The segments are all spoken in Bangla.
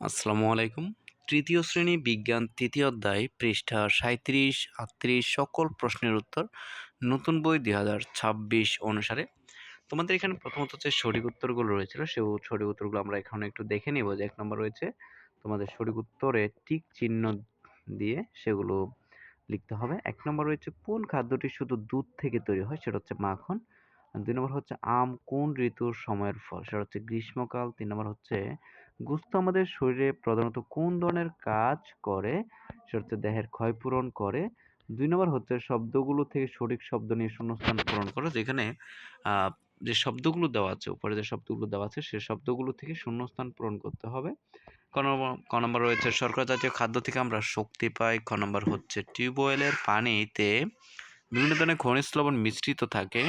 আসসালামু আলাইকুম। তৃতীয় শ্রেণি বিজ্ঞান তৃতীয় অধ্যায়, পৃষ্ঠা সাঁত্রিশ আটত্রিশ, সকল প্রশ্নের উত্তর নতুন বই দুই হাজার ছাব্বিশ অনুসারে। তোমাদের এখানে প্রথমত হচ্ছে সঠিক উত্তরগুলো রয়েছিল, সে সঠিক উত্তরগুলো আমরা এখানে একটু দেখে নিব যে এক নম্বর রয়েছে, তোমাদের সঠিক উত্তরে টিক চিহ্ন দিয়ে সেগুলো লিখতে হবে। এক নম্বর রয়েছে, কোন খাদ্যটি শুধু দুধ থেকে তৈরি হয়? সেটা হচ্ছে মাখন। দুই নম্বর হচ্ছে আম, কোন ঋতুর সময়ের ফল? সেটা হচ্ছে গ্রীষ্মকাল। তিন নম্বর হচ্ছে গুস্ত আমাদের শরীরে প্রধানত কোন ধরনের কাজ করে? সেটা হচ্ছে দেহের ক্ষয়পূরণ করে। দুই নম্বর হচ্ছে শব্দগুলো থেকে সঠিক শব্দ নিয়ে শূন্যস্থান পূরণ করো। যেখানে যে শব্দগুলো দেওয়া আছে, উপরে যে শব্দগুলো দেওয়া আছে, সে শব্দগুলো থেকে শূন্যস্থান পূরণ করতে হবে। ক নম্বর রয়েছে শর্করা জাতীয় খাদ্য থেকে আমরা শক্তি পাই। ক নম্বর হচ্ছে টিউবওয়েলের পানিতে বিভিন্ন ধরনের খনিজ লবণ মিশ্রিত থাকে।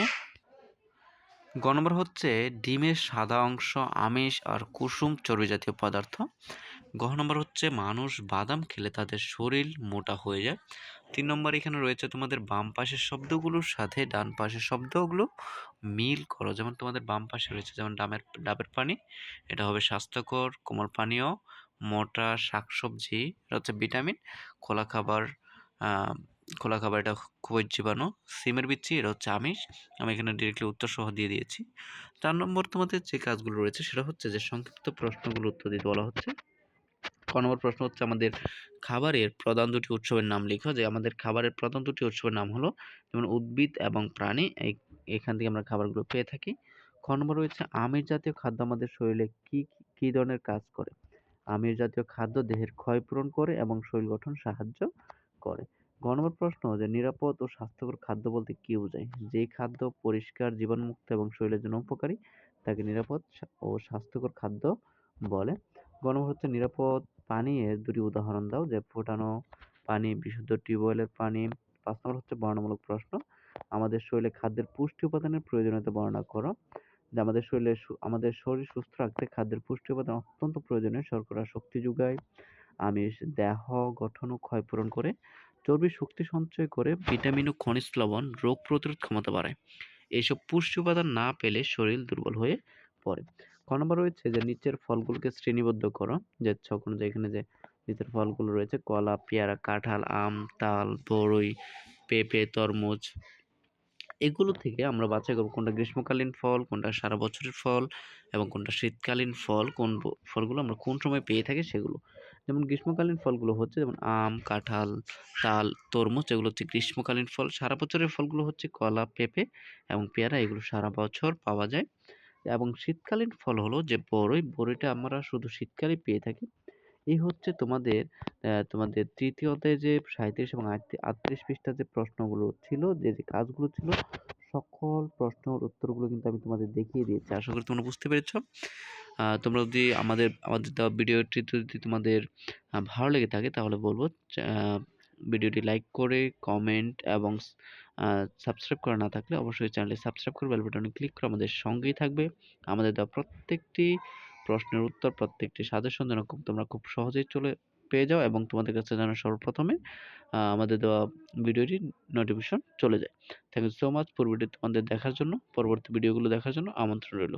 গ হচ্ছে ডিমের সাদা অংশ, আমিষ আর কুসুম চর্বি জাতীয় পদার্থ। গ নম্বর হচ্ছে মানুষ বাদাম খেলে তাদের শরীর মোটা হয়ে যায়। তিন নম্বর এখানে রয়েছে তোমাদের বাম পাশের শব্দগুলোর সাথে ডান পাশের শব্দগুলো মিল করো। যেমন তোমাদের বাম পাশে রয়েছে যেমন ডামের, ডাবের পানি, এটা হবে স্বাস্থ্যকর, কোমল পানীয়, মোটা শাকসবজি, এটা হচ্ছে ভিটামিন, খোলা খাবার খোলা খাবার এটা খুবই জীবাণু। সিমের বিচ্ছি এটা হচ্ছে আমিষ। আমি এখানে ডিরেক্টলি উত্তর সহ দিয়ে দিয়েছি। চার নম্বর তোমাদের যে কাজগুলো রয়েছে, সেটা হচ্ছে যে সংক্ষিপ্ত প্রশ্নগুলো উত্তর দিতে বলা হচ্ছে। ক নম্বর প্রশ্ন হচ্ছে আমাদের খাবারের প্রধান দুটি উৎসবের নাম লিখো। যে আমাদের খাবারের প্রধান দুটি উৎসবের নাম হলো, যেমন উদ্ভিদ এবং প্রাণী। এখান থেকে আমরা খাবারগুলো পেয়ে থাকি। খ নম্বর রয়েছে, আমিষ জাতীয় খাদ্য আমাদের শরীরে কি কি ধরনের কাজ করে? আমিষ জাতীয় খাদ্য দেহের ক্ষয় পূরণ করে এবং শরীর গঠন সাহায্য করে। গ নম্বর প্রশ্ন যে, নিরাপদ ও স্বাস্থ্যকর খাদ্য বলতে কি বোঝায়? যেই খাদ্য পরিষ্কার, জীবাণুমুক্ত এবং শরীরের জন্য উপকারী, তাকে নিরাপদ ও স্বাস্থ্যকর খাদ্য বলে। গ নম্বর হচ্ছে নিরাপদ পানীয়ের দুটি উদাহরণ দাও, যে ফোটানো পানি, বিশুদ্ধ টিউবওয়েলের পানি। পাঁচ নম্বর হচ্ছে বর্ণমূলক প্রশ্ন, আমাদের শরীরে খাদ্যের পুষ্টি উপাদানের প্রয়োজনীয়তা বর্ণনা করো। যে আমাদের শরীরে আমাদের শরীর সুস্থ রাখতে খাদ্যের পুষ্টি উপাদান অত্যন্ত প্রয়োজনীয়, শর্করা শক্তি যোগায়। আমিষ, দেহ গঠন ও ক্ষয় পূরণ করে। চর্বি শক্তি সঞ্চয় করে ভিটামিন ও খনিজ লবণ রোগ প্রতিরোধ ক্ষমতা বাড়ায়। এইসব পুষ্টি উপাদান না পেলে শরীর দুর্বল হয়ে পড়ে। ক নম্বর রয়েছে যে, নিচের ফলগুলোকে শ্রেণীবদ্ধ করো। যে ছক অনুযায়ী এখানে যে নিচের ফলগুলো রয়েছে, কলা, পেয়ারা, কাঁঠাল, আম, তাল, বড়ই, পেঁপে, তরমুজ, এগুলো থেকে আমরা বাছাই করব কোনটা গ্রীষ্মকালীন ফল, কোনটা সারা বছরের ফল এবং কোনটা শীতকালীন ফল, কোন ফলগুলো আমরা কোন সময় পেয়ে থাকি সেগুলো। যেমন গ্রীষ্মকালীন ফলগুলো হচ্ছে, যেমন আম, কাঁঠাল, তাল, তরমুজ, এগুলো হচ্ছে গ্রীষ্মকালীন ফল। সারা বছরের ফলগুলো হচ্ছে কলা, পেঁপে এবং পেয়ারা, এগুলো সারা বছর পাওয়া যায়। এবং শীতকালীন ফল হলো যে বড়ই বড়ইটা আমরা শুধু শীতকালে পেয়ে থাকি। এই হচ্ছে তোমাদের তোমাদের তৃতীয়তে যে সাঁইত্রিশ এবং আটত্রিশ পৃষ্ঠার যে প্রশ্নগুলো ছিল, যে যে কাজগুলো ছিল, সকল প্রশ্নের উত্তরগুলো কিন্তু আমি তোমাদের দেখিয়ে দিয়েছি। আশা করি তোমরা বুঝতে পেরেছ। তোমরা যদি আমাদের আমাদের দেওয়া ভিডিওটি যদি তোমাদের ভালো লেগে থাকে তাহলে বলব ভিডিওটি লাইক করে, কমেন্ট এবং সাবস্ক্রাইব করা না থাকলে অবশ্যই চ্যানেলটি সাবস্ক্রাইব করে বেল বাটনে ক্লিক করে আমাদের সঙ্গেই থাকবে। আমাদের দেওয়া প্রত্যেকটি প্রশ্নের উত্তর, প্রত্যেকটি সাজেশন খুব, তোমরা খুব সহজেই চলে পেয়ে যাও এবং তোমাদের কাছে যেন সর্বপ্রথমে আমাদের দেওয়া ভিডিওটি নোটিফিকেশন চলে যায়। থ্যাংক ইউ সো মাচ পূর্বটি তোমাদের দেখার জন্য, পরবর্তী ভিডিওগুলো দেখার জন্য আমন্ত্রণ রইল।